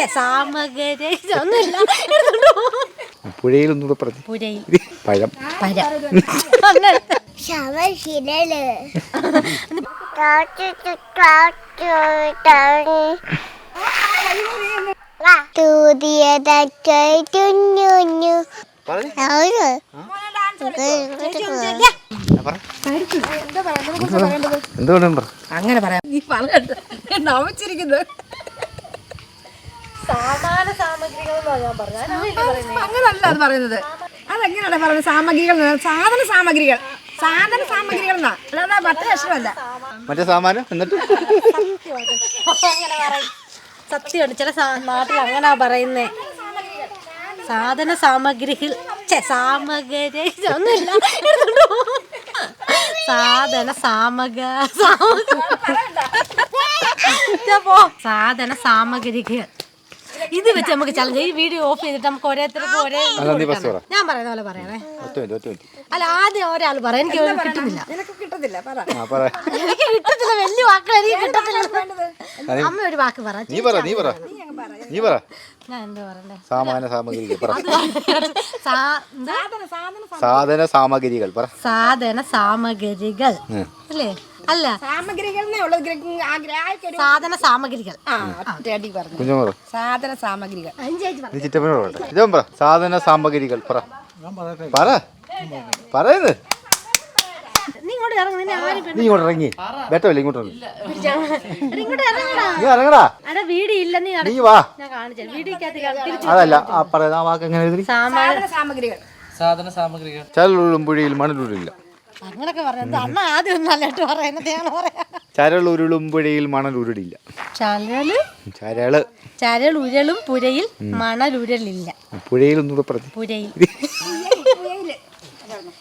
സാമഗ്രി. ഒന്നുമില്ല. പുഴയിൽ ഒന്നുകൂടെ പറഞ്ഞു. പുഴയിൽ. പഴം. പഴം. പറ. അങ്ങനെ പറയാം. നീ പറയണ്ട നമിച്ചിരിക്കുന്നത് സാമാന സാമഗ്രികൾ ഞാൻ പറഞ്ഞു അങ്ങനല്ല അത് പറയുന്നത്. അതെങ്ങനെയാണ് പറയുന്നത് സാമഗ്രികൾ സാധന സാമഗ്രികൾ. സാധന സാമഗ്രികൾ എന്നാ അല്ലാതെ മറ്റു അക്ഷരമല്ല മറ്റേ സാമാനം എന്നിട്ട്? സത്യമുണ്ട് ചില നാട്ടിൽ അങ്ങനാ പറയുന്നേ. സാധന സാമഗ്രികൾ സാമഗ്രി ഒന്നുമില്ല. സാധന സാമഗ സാമ- ഇതാ പോ. സാധന സാമഗ്രികൾ. ഇത് വെച്ച് നമുക്ക് ചലഞ്ച് ഈ വീഡിയോ ഓഫ് ചെയ്തിട്ട് നമുക്ക് ഓരോരുത്തർക്ക് ഒരേ. ഞാൻ പറയുന്ന പോലെ പറയണേ. അല്ല ആദ്യം ഒരാൾ പറയാം. എനിക്ക് കിട്ടുന്നില്ല. നിനക്ക് കിട്ടത്തില്ല പറ. ആ പറ. എനിക്ക് കിട്ടത്തില്ല വലിയ വാക്കുകൾ എനിക്ക് കിട്ടത്തില്ല. അമ്മ ഒരു വാക്ക് പറ. നീ പറ നീ പറ. നീ പറ. ഞാൻ എന്താ പറയണ്ടേ? സാമാന സാമഗ്രികൾ പറ? സാധന സാമഗ്രികൾ പറ. സാധന സാമഗ്രികൾ. അല്ലേ? അല്ല. സാമഗ്രികൾ സാധന സാമഗ്രികൾ. സാധന സാമഗ്രികൾ. സാധന സാമഗ്രികൾ പറ. പറ. പറയുന്നത് നീ ഇങ്ങോട്ട് ഇറങ്ങി നിന്നെ ആരും നീ ഇങ്ങോട്ട് ഇറങ്ങടാ. നീ ഇറങ്ങടാ. അവിടെ വീട് ഇല്ല നീ നീ വാ. അതല്ല ആ പറയുന്ന ആ വാക്ക് എങ്ങനെ എഴുതി? സാമഗ്രികൾ. സാധന സാമഗ്രികൾ. മണലുരുളില്ല അങ്ങനൊക്കെ പറഞ്ഞത് അമ്മ ആദ്യം ഒന്നും നല്ലതായിട്ട് പറയുന്നത് ഞാൻ പറയാം. പുഴയിൽ മണലുരുടില്ല ചരൽ ചരൾ ചരൽ ഉരളും പുരയിൽ മണലുരലില്ല പുഴയിൽ ഒന്നുകൂടെ പറഞ്ഞു പുരയിൽ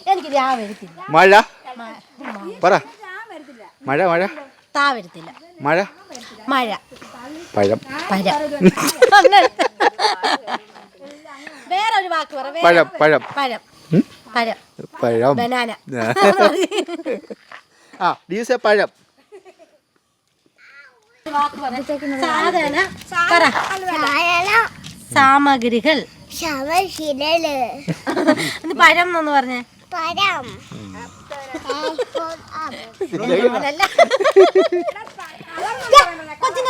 എനിക്ക് രാ വരുത്തില്ല. മഴ? പറ. മഴ മഴ? താ വരുത്തില്ല. മഴ? മഴ. പഴം. പഴം. വേറെ ഒരു വാക്ക് പറ പഴം പഴം. പഴം? പഴം പഴം ബനാന ആ ഡീസ പഴം സാമഗ്രികൾ പഴം എന്ന് പറഞ്ഞേ പഴം അങ്ങനല്ല. കൊച്ചിനെ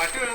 മറ്റൊരു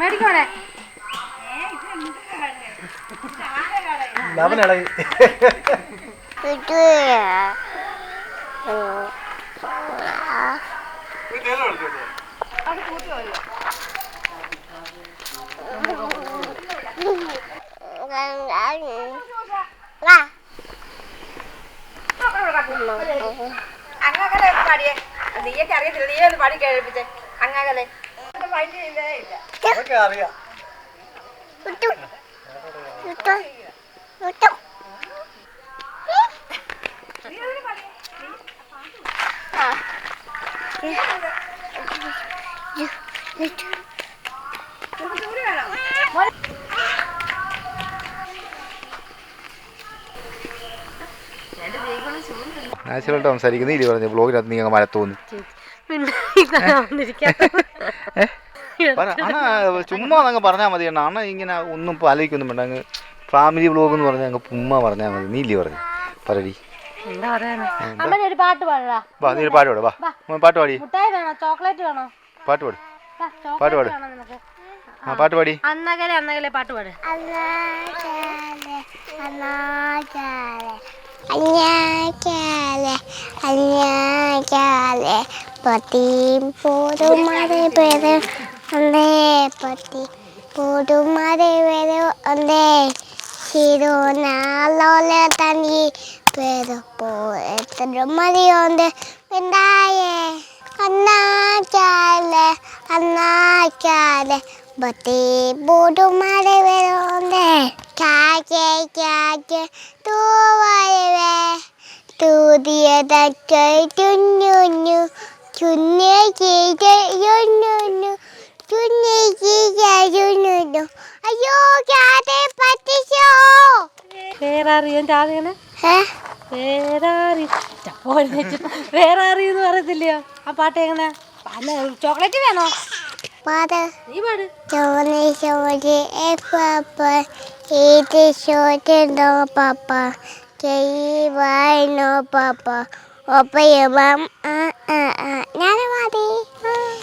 മേടിക്കോടെ അങ്ങകലെ പാടിയേ. നീയൊക്കെ അറിയത്തില്ല. നീ ഒന്ന് പാടി കേൾപ്പിച്ചേ. അങ്ങകലെ ഇല്ല. ഇല്ല നാച്ചുറലായിട്ട് സംസാരിക്കുന്ന ഇല്ല പറഞ്ഞു. ബ്ലോഗിനകത്ത് നീ അങ്ങ് മരത്തോന്നി. പിന്നെ അണ്ണാ ചുമ്മാ അങ്ങ് പറഞ്ഞാൽ മതി അണ്ണാ. അണ്ണ ഇങ്ങനെ ഒന്നും ആലോചിക്കൊന്നും വേണ്ട. അങ്ങ് ഫാമിലി ബ്ലോഗ് എന്ന് പറഞ്ഞാൽ അങ്ങ് ഉമ്മ പറഞ്ഞാൽ മതി. നീ ഇല്ലേ പറഞ്ഞു പറടി. ഒരു പാട്ട് പാടാ വാ നീ ഒരു പാട്ട് പാട് വാ. പാട്ട് പാടി. മുട്ടായി വേണോ? ചോക്ലേറ്റ് വേണോ? പാട്ട് പാട്. പാട്ട് ചോക്ലേറ്റ് പാട്. ആ പാട്ട് പാടി. അന്നകലെ അന്നകലെ പാട്ട് പാട്. പേര് ഒന്നേ പത്തി പോതുമാരെ പേര് ഒന്നേ ശിരോനാലോലെ തനി പേര് പോ എത്ര മതിയുണ്ട്. ഉണ്ടായേ അന്നാച്ചാലെ അന്നാച്ചാലെ ബത്തി ബോഡുമാരെ വേറോണ്ടേ ചാച്ചേ ചാച്ചേ തൂവരവേ. തൂതിയ തച്ചേ ചുഞ്ഞുഞ്ഞു ചുഞ്ഞേ ചുഞ്ഞേ ചുഞ്ഞുഞ്ഞു അയ്യോ പറ്റിച്ചോ? ചാതിങ്ങനെ വേറെ അറിയെന്ന് പറയത്തില്ലയോ? ആ പാട്ട് എങ്ങനെ? ചോക്ലേറ്റ് വേണോ? നീ പാട്. ഞാൻ മതി.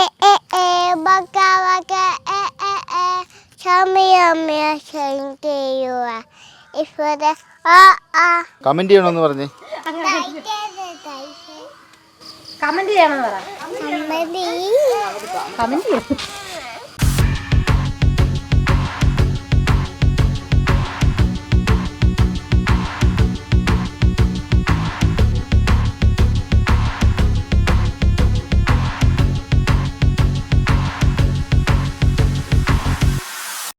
eh, eh, eh, baka, eh, eh, eh. Yummy, yummy, thank you. It's for the, ah, ah. Comment ചെയ്യണമെന്ന് പറഞ്ഞേ കമന്റ് ചെയ്യണമെന്ന് പറ. കമന്റ് ചെയ്യും